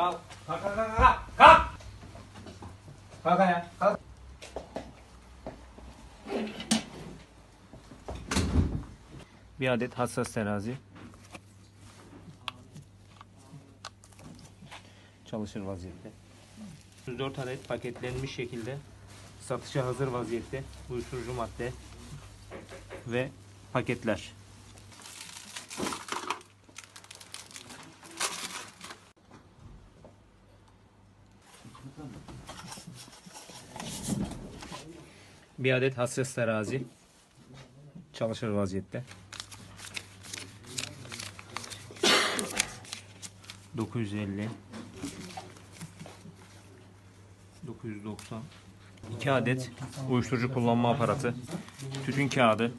Kalk. Kalk kalk kalk kalk. Kalk. Kalk ayağa. Kalk. Bir adet hassas terazi. Çalışır vaziyette. 34 adet paketlenmiş şekilde satışa hazır vaziyette uyuşturucu madde ve paketler. Bir adet hassas terazi. Çalışır vaziyette. 950 990 2 adet uyuşturucu kullanma aparatı. Tütün kağıdı